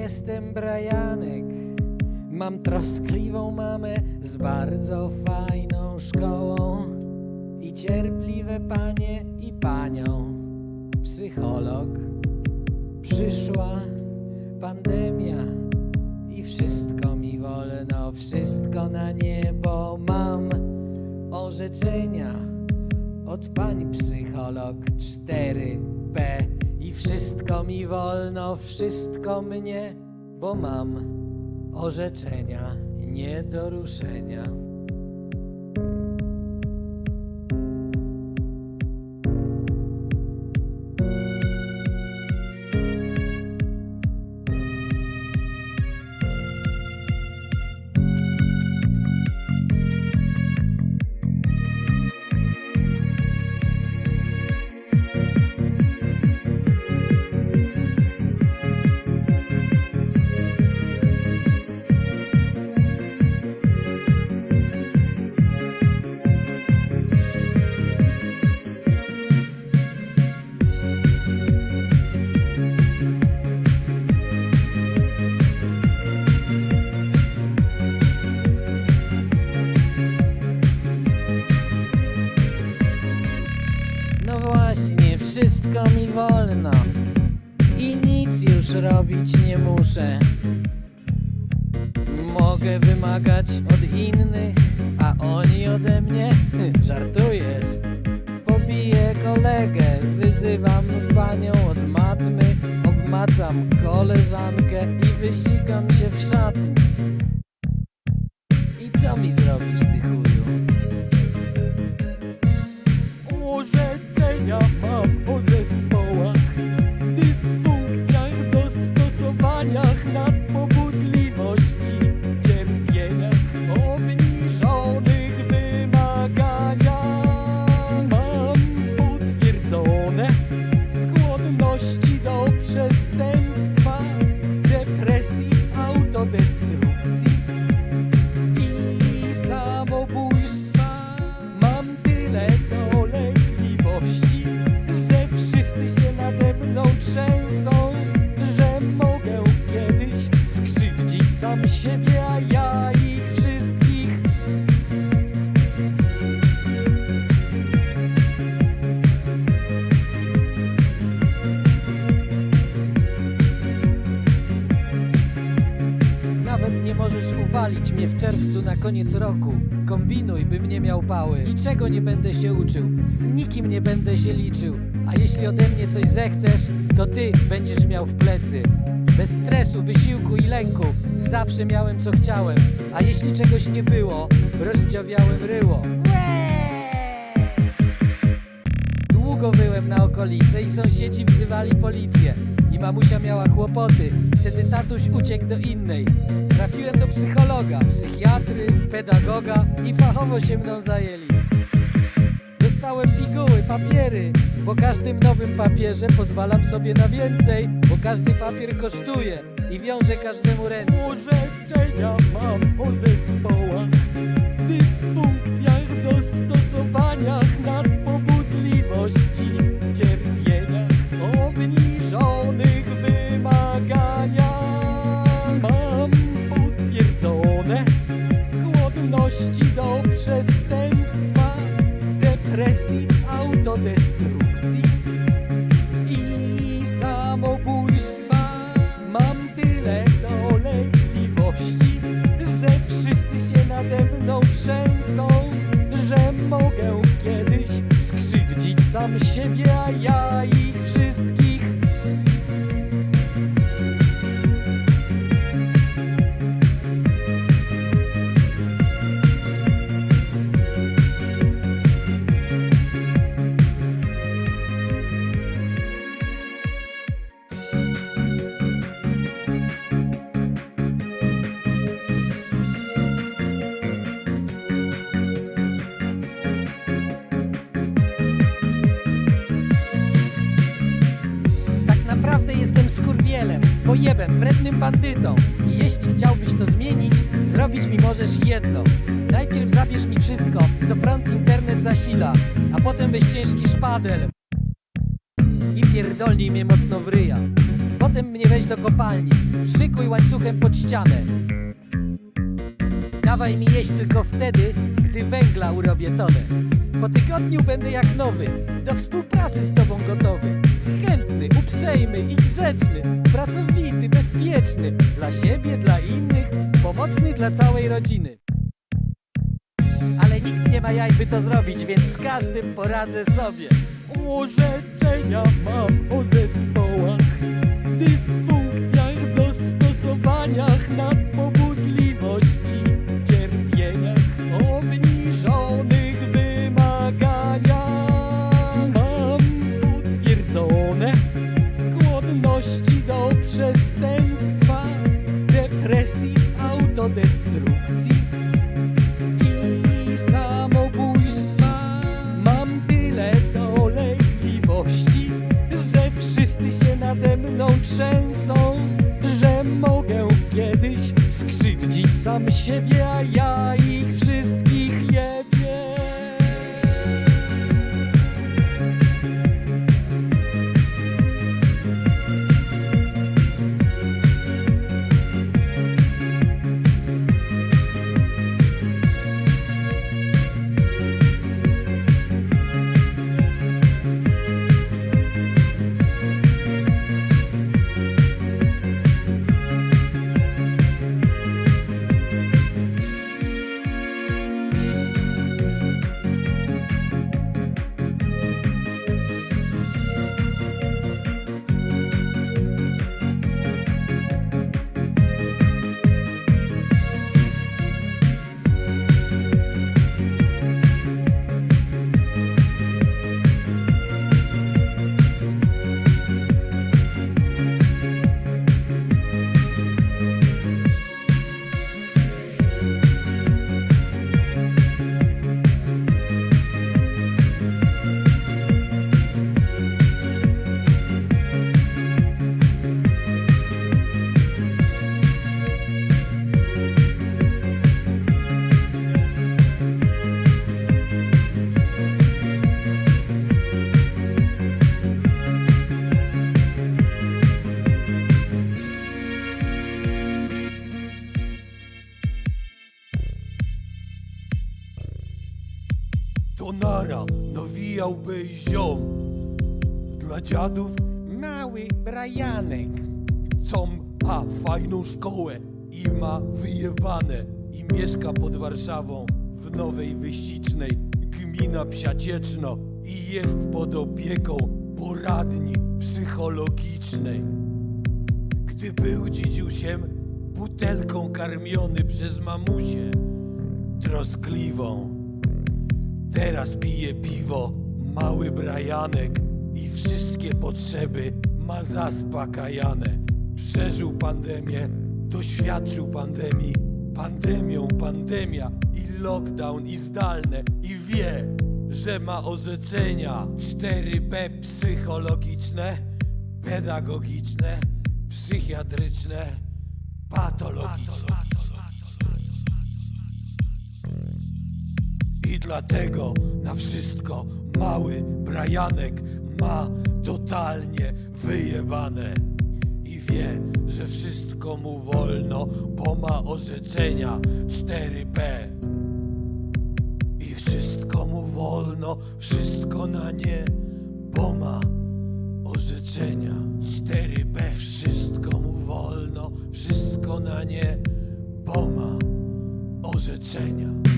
Jestem Brajanek, mam troskliwą mamę z bardzo fajną szkołą. I cierpliwe panie i panią. Psycholog, przyszła pandemia. I wszystko mi wolno, wszystko na niebo mam. Orzeczenia od pani psycholog 4P i wszystko mi wolno, wszystko mnie, bo mam orzeczenia nie do ruszenia. Wolno i nic już robić nie muszę. Mogę wymagać od innych, a oni ode mnie żartujesz. Pobiję kolegę, zwyzywam panią od matmy, obmacam koleżankę i wysikam się w szatni. Siebie, a ja ich wszystkich. Nawet nie możesz uwalić mnie w czerwcu na koniec roku. Kombinuj, bym nie miał pały. Niczego nie będę się uczył, z nikim nie będę się liczył. A jeśli ode mnie coś zechcesz, to ty będziesz miał w plecy. Bez stresu, wysiłku i lęku zawsze miałem co chciałem. A jeśli czegoś nie było, rozdziawiałem ryło. Długo byłem na okolicy i sąsiedzi wzywali policję. I mamusia miała kłopoty. Wtedy tatuś uciekł do innej. Trafiłem do psychologa, psychiatry, pedagoga i fachowo się mną zajęli. Dostałem piguły, papiery. Po każdym nowym papierze pozwalam sobie na więcej, bo każdy papier kosztuje i wiąże każdemu ręce. Orzeczenia mam o zespołach, dysfunkcjach, dostosowaniach, nadpobudliwości, siebie, ja pojebem, wrednym bandytą. I jeśli chciałbyś to zmienić, zrobić mi możesz jedno. Najpierw zabierz mi wszystko, co prąd internet zasila, a potem weź ciężki szpadel i pierdolnij mnie mocno w ryja. Potem mnie weź do kopalni. Szykuj łańcuchem pod ścianę. Dawaj mi jeść tylko wtedy, gdy węgla urobię tonę. Po tygodniu będę jak nowy, do współpracy z tobą gotowy. Chętny, uprzejmy i grzeczny, pracowity, bezpieczny. Dla siebie, dla innych, pomocny dla całej rodziny. Ale nikt nie ma jaj, by to zrobić, więc z każdym poradzę sobie. Orzeczenia mam o zespołach, dysfunkcjach, dostosowaniach, nadpobudliwości, ရှေ့ပြရ nawijałby ziom. Dla dziadów Mały Brajanek. co ma fajną szkołę i ma wyjebane i mieszka pod Warszawą w Nowej Wyścicznej, gmina Psiacieczno i jest pod opieką poradni psychologicznej. Gdy był dzidziusiem, butelką karmiony przez mamusię troskliwą. Teraz pije piwo mały Brajanek i wszystkie potrzeby ma zaspokajane. Przeżył pandemię, doświadczył pandemii, pandemią pandemia i lockdown i zdalne i wie, że ma orzeczenia 4P psychologiczne, pedagogiczne, psychiatryczne, patologiczne. Dlatego na wszystko mały Brajanek ma totalnie wyjebane. I wie, że wszystko mu wolno, bo ma orzeczenia 4P. I wszystko mu wolno, wszystko na nie, bo ma orzeczenia 4P. Wszystko mu wolno, wszystko na nie, bo ma orzeczenia.